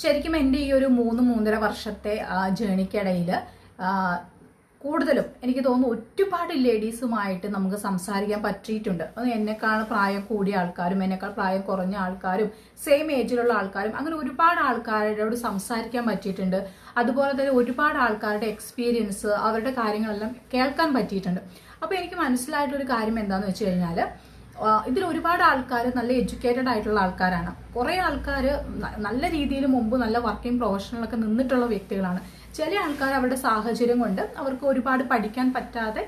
ശരിക്കും എന്റെ ഈ ഒരു മൂന്ന് മൂന്നര വർഷത്തെ ജേണിക്കിടയിൽ കൂടുതലും എനിക്ക് തോന്നുന്നു ഒരുപാട് ലേഡീസുമായിട്ട് നമുക്ക് സംസാരിക്കാൻ പറ്റിയിട്ടുണ്ട്. അത് എന്നെക്കാൾ പ്രായം കൂടിയ ആൾക്കാരും എന്നെക്കാൾ പ്രായം കുറഞ്ഞ ആൾക്കാരും സെയിം ഏജിലുള്ള ആൾക്കാരും അങ്ങനെ ഒരുപാട് ആൾക്കാരോട് സംസാരിക്കാൻ പറ്റിയിട്ടുണ്ട്. അതുപോലെ തന്നെ ഒരുപാട് ആൾക്കാരുടെ എക്സ്പീരിയൻസ് അവരുടെ കാര്യങ്ങളെല്ലാം കേൾക്കാൻ പറ്റിയിട്ടുണ്ട്. അപ്പോൾ എനിക്ക് മനസ്സിലായിട്ടൊരു കാര്യം എന്താണെന്ന് വെച്ച് കഴിഞ്ഞാൽ ഇതിൽ ഒരുപാട് ആൾക്കാർ നല്ല എഡ്യൂക്കേറ്റഡ് ആയിട്ടുള്ള ആൾക്കാരാണ്. കുറേ ആൾക്കാർ നല്ല രീതിയിൽ മുമ്പ് നല്ല വർക്കിംഗ് പ്രൊഫഷണലൊക്കെ നിന്നിട്ടുള്ള വ്യക്തികളാണ്. ചില ആൾക്കാർ അവരുടെ സാഹചര്യം കൊണ്ട് അവർക്ക് ഒരുപാട് പഠിക്കാൻ പറ്റാതെ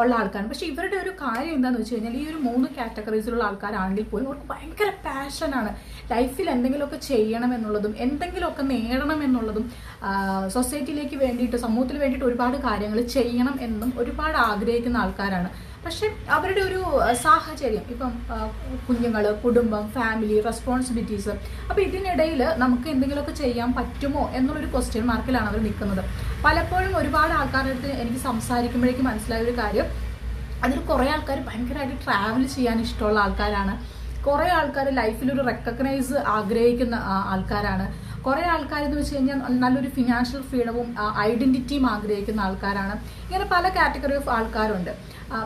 ഉള്ള ആൾക്കാരാണ്. പക്ഷെ ഇവരുടെ ഒരു കാര്യം എന്താണെന്ന് വെച്ച് കഴിഞ്ഞാൽ ഈ ഒരു മൂന്ന് കാറ്റഗറീസിലുള്ള ആൾക്കാരാണെങ്കിൽ പോലും അവർക്ക് ഭയങ്കര പാഷനാണ് ലൈഫിൽ എന്തെങ്കിലുമൊക്കെ ചെയ്യണം എന്നുള്ളതും എന്തെങ്കിലുമൊക്കെ നേടണം എന്നുള്ളതും സൊസൈറ്റിയിലേക്ക് വേണ്ടിയിട്ട് സമൂഹത്തിന് വേണ്ടിയിട്ട് ഒരുപാട് കാര്യങ്ങൾ ചെയ്യണം എന്നും ഒരുപാട് ആഗ്രഹിക്കുന്ന ആൾക്കാരാണ്. പക്ഷെ അവരുടെ ഒരു സാഹചര്യം ഇപ്പം കുഞ്ഞുങ്ങൾ കുടുംബം ഫാമിലി റെസ്പോൺസിബിലിറ്റീസ് അപ്പം ഇതിനിടയിൽ നമുക്ക് എന്തെങ്കിലുമൊക്കെ ചെയ്യാൻ പറ്റുമോ എന്നുള്ളൊരു ക്വസ്റ്റ്യൻ മാർക്കിലാണ് അവർ നിൽക്കുന്നത് പലപ്പോഴും ഒരുപാട് ആൾക്കാരുടെ അടുത്ത് എനിക്ക് സംസാരിക്കുമ്പോഴേക്കും മനസ്സിലായ ഒരു കാര്യം അതിൽ കുറേ ആൾക്കാർ ഭയങ്കരമായിട്ട് ട്രാവൽ ചെയ്യാൻ ഇഷ്ടമുള്ള ആൾക്കാരാണ്. കുറേ ആൾക്കാർ ലൈഫിൽ ഒരു റെക്കഗ്നൈസ് ആഗ്രഹിക്കുന്ന ആൾക്കാരാണ്. കുറേ ആൾക്കാർ എന്ന് വെച്ച് കഴിഞ്ഞാൽ നല്ലൊരു ഫിനാൻഷ്യൽ ഫ്രീഡവും ഐഡന്റിറ്റിയും ആഗ്രഹിക്കുന്ന ആൾക്കാരാണ്. ഇങ്ങനെ പല കാറ്റഗറി ഓഫ് ആൾക്കാരുണ്ട്.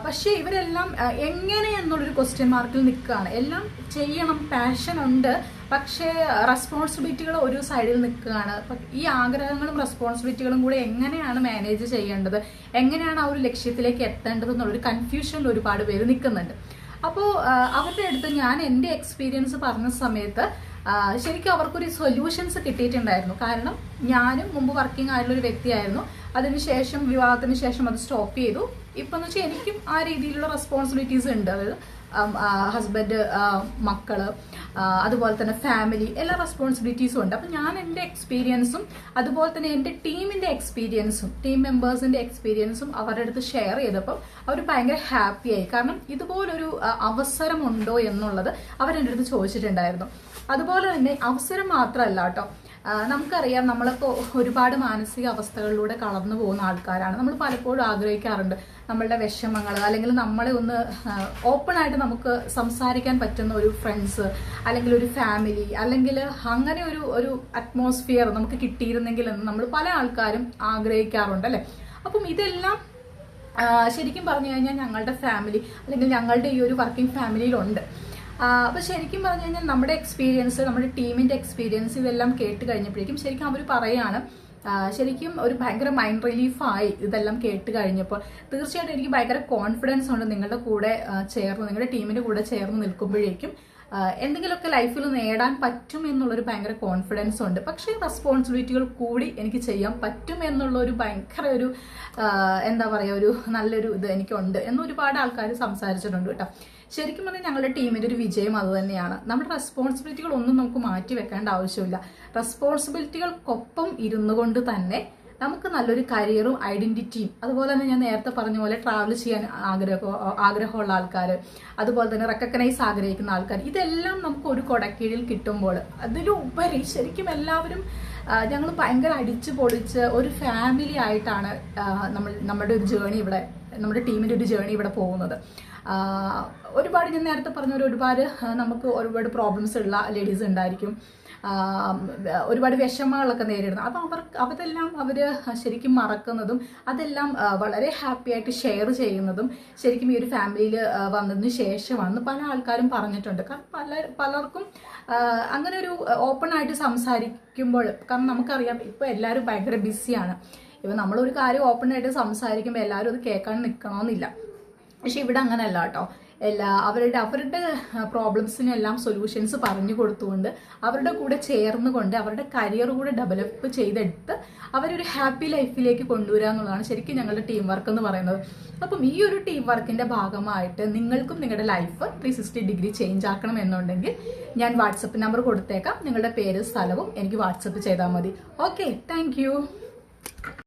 പക്ഷേ ഇവരെല്ലാം എങ്ങനെ എന്നുള്ളൊരു ക്വസ്റ്റ്യൻ മാർക്കിൽ നിൽക്കുകയാണ്. എല്ലാം ചെയ്യണം പാഷൻ ഉണ്ട്. പക്ഷേ റെസ്പോൺസിബിലിറ്റികൾ ഒരു സൈഡിൽ നിൽക്കുകയാണ്. ഈ ആഗ്രഹങ്ങളും റെസ്പോൺസിബിലിറ്റികളും കൂടെ എങ്ങനെയാണ് മാനേജ് ചെയ്യേണ്ടത്? എങ്ങനെയാണ് ആ ഒരു ലക്ഷ്യത്തിലേക്ക് എത്തേണ്ടത് എന്നുള്ളൊരു കൺഫ്യൂഷനിൽ ഒരുപാട് പേര് നിൽക്കുന്നുണ്ട്. അപ്പോൾ അവരുടെ അടുത്ത് ഞാൻ എന്റെ എക്സ്പീരിയൻസ് പറഞ്ഞ സമയത്ത് ശരിക്കും അവർക്കൊരു സൊല്യൂഷൻസ് കിട്ടിയിട്ടുണ്ടായിരുന്നു. കാരണം ഞാനും മുമ്പ് വർക്കിംഗ് ആയിട്ടുള്ള ഒരു വ്യക്തിയായിരുന്നു. അതിനുശേഷം വിവാഹത്തിന് ശേഷം അത് സ്റ്റോപ്പ് ചെയ്തു. ഇപ്പം എന്ന് വെച്ചാൽ എനിക്കും ആ രീതിയിലുള്ള റെസ്പോൺസിബിലിറ്റീസ് ഉണ്ട്. അതായത് ഹസ്ബൻഡ് മക്കൾ അതുപോലെ തന്നെ ഫാമിലി എല്ലാ റെസ്പോൺസിബിലിറ്റീസും ഉണ്ട്. അപ്പം ഞാൻ എന്റെ എക്സ്പീരിയൻസും അതുപോലെ തന്നെ എന്റെ ടീമിന്റെ എക്സ്പീരിയൻസും ടീം മെമ്പേഴ്സിന്റെ എക്സ്പീരിയൻസും അവരുടെ അടുത്ത് ഷെയർ ചെയ്തപ്പം അവർ ഭയങ്കര ഹാപ്പിയായി കാരണം ഇതുപോലൊരു അവസരമുണ്ടോ എന്നുള്ളത് അവരെന്റെ അടുത്ത് ചോദിച്ചിട്ടുണ്ടായിരുന്നു. അതുപോലെ തന്നെ അവസരം മാത്രമല്ല കേട്ടോ. നമുക്കറിയാം നമ്മളൊക്കെ ഒരുപാട് മാനസിക അവസ്ഥകളിലൂടെ കടന്നു പോകുന്ന ആൾക്കാരാണ്. നമ്മൾ പലപ്പോഴും ആഗ്രഹിക്കാറുണ്ട് നമ്മളുടെ വിഷമങ്ങൾ അല്ലെങ്കിൽ നമ്മളെ ഒന്ന് ഓപ്പൺ ആയിട്ട് നമുക്ക് സംസാരിക്കാൻ പറ്റുന്ന ഒരു ഫ്രണ്ട്സ് അല്ലെങ്കിൽ ഒരു ഫാമിലി അല്ലെങ്കിൽ അങ്ങനെ ഒരു ഒരു അറ്റ്മോസ്ഫിയർ നമുക്ക് കിട്ടിയിരുന്നെങ്കിൽ എന്ന് നമ്മൾ പല ആൾക്കാരും ആഗ്രഹിക്കാറുണ്ട് അല്ലേ? അപ്പം ഇതെല്ലാം ശരിക്കും പറഞ്ഞു കഴിഞ്ഞാൽ ഞങ്ങളുടെ ഫാമിലി അല്ലെങ്കിൽ ഞങ്ങളുടെ ഈ ഒരു വർക്കിംഗ് ഫാമിലിയിലുണ്ട് അപ്പൊ ശരിക്കും പറഞ്ഞു കഴിഞ്ഞാൽ നമ്മുടെ എക്സ്പീരിയൻസ് നമ്മുടെ ടീമിന്റെ എക്സ്പീരിയൻസ് ഇതെല്ലാം കേട്ട് കഴിഞ്ഞപ്പോഴേക്കും ശരിക്കും അവർ പറയാണ് ശരിക്കും ഒരു ഭയങ്കര മൈൻഡ് റിലീഫായി ഇതെല്ലാം കേട്ട് കഴിഞ്ഞപ്പോൾ. തീർച്ചയായിട്ടും എനിക്ക് ഭയങ്കര കോൺഫിഡൻസ് ഉണ്ട് നിങ്ങളുടെ കൂടെ ചേർന്ന് നിങ്ങളുടെ ടീമിന്റെ കൂടെ ചേർന്ന് നിൽക്കുമ്പോഴേക്കും. എന്തെങ്കിലുമൊക്കെ ലൈഫിൽ നേടാൻ പറ്റും എന്നുള്ളൊരു ഭയങ്കര കോൺഫിഡൻസ് ഉണ്ട്. പക്ഷേ റെസ്പോൺസിബിലിറ്റികൾ കൂടി എനിക്ക് ചെയ്യാൻ പറ്റും എന്നുള്ള ഒരു ഭയങ്കര ഒരു എന്താ പറയുക ഒരു നല്ലൊരു ഇത് എനിക്കുണ്ട് എന്ന് ഒരുപാട് ആൾക്കാർ സംസാരിച്ചിട്ടുണ്ട് കേട്ടോ. ശരിക്കും പറഞ്ഞാൽ ഞങ്ങളുടെ ടീമിന്റെ ഒരു വിജയം അത് തന്നെയാണ്. നമ്മുടെ റെസ്പോൺസിബിലിറ്റികൾ ഒന്നും നമുക്ക് മാറ്റി വെക്കേണ്ട ആവശ്യമില്ല. റെസ്പോൺസിബിലിറ്റികൾക്കൊപ്പം ഇരുന്നു കൊണ്ട് തന്നെ നമുക്ക് നല്ലൊരു കരിയറും ഐഡന്റിറ്റിയും. അതുപോലെ തന്നെ ഞാൻ നേരത്തെ പറഞ്ഞ പോലെ ട്രാവൽ ചെയ്യാൻ ആഗ്രഹ ആഗ്രഹമുള്ള ആൾക്കാർ അതുപോലെ തന്നെ റെക്കഗ്നൈസ് ആഗ്രഹിക്കുന്ന ആൾക്കാർ ഇതെല്ലാം നമുക്ക് ഒരു കൊടക്കീഴിൽ കിട്ടുമ്പോൾ അതിലുപരി ശരിക്കും എല്ലാവരും ഞങ്ങൾ ഭയങ്കര അടിച്ചു പൊളിച്ച് ഒരു ഫാമിലി ആയിട്ടാണ് നമ്മൾ നമ്മുടെ ഒരു ജേണി ഇവിടെ നമ്മുടെ ടീമിന്റെ ഒരു ജേണി ഇവിടെ പോകുന്നത്. ഒരുപാട് ഞാൻ നേരത്തെ പറഞ്ഞ ഒരുപാട് നമുക്ക് ഒരുപാട് പ്രോബ്ലംസ് ഉള്ള ലേഡീസ് ഉണ്ടായിരിക്കും. ഒരുപാട് വിഷമങ്ങളൊക്കെ നേരിടുന്നത്. അപ്പോൾ അവർ അതെല്ലാം അവർ ശരിക്കും മറക്കുന്നതും അതെല്ലാം വളരെ ഹാപ്പി ആയിട്ട് ഷെയർ ചെയ്യുന്നതും ശരിക്കും ഈ ഒരു ഫാമിലിയിൽ വന്നതിന് ശേഷമാണ് പല ആൾക്കാരും പറഞ്ഞിട്ടുണ്ട്. കാരണം പല പലർക്കും അങ്ങനെ ഒരു ഓപ്പൺ ആയിട്ട് സംസാരിക്കുമ്പോൾ കാരണം നമുക്കറിയാം ഇപ്പോൾ എല്ലാവരും ഭയങ്കര ബിസിയാണ് ഇപ്പം നമ്മളൊരു കാര്യം ഓപ്പൺ ആയിട്ട് സംസാരിക്കുമ്പോൾ എല്ലാവരും അത് കേൾക്കാൻ നിൽക്കണമെന്നില്ല പക്ഷെ ഇവിടെ അങ്ങനെയല്ല കേട്ടോ. എല്ലാ അവരുടെ അവരുടെ പ്രോബ്ലംസിനെല്ലാം സൊല്യൂഷൻസ് പറഞ്ഞു കൊടുത്തുകൊണ്ട് അവരുടെ കൂടെ ചേർന്നുകൊണ്ട് അവരുടെ കരിയർ കൂടെ ഡെവലപ്പ് ചെയ്തെടുത്ത് അവരൊരു ഹാപ്പി ലൈഫിലേക്ക് കൊണ്ടുവരിക എന്നുള്ളതാണ് ശരിക്കും ഞങ്ങളുടെ ടീം വർക്ക് എന്ന് പറയുന്നത്. അപ്പം ഈ ഒരു ടീം വർക്കിന്റെ ഭാഗമായിട്ട് നിങ്ങൾക്കും നിങ്ങളുടെ life three sixty degree change ആക്കണം എന്നുണ്ടെങ്കിൽ ഞാൻ വാട്സപ്പ് നമ്പർ കൊടുത്തേക്കാം. നിങ്ങളുടെ പേര് സ്ഥലവും എനിക്ക് വാട്സപ്പ് ചെയ്താൽ മതി. Okay thank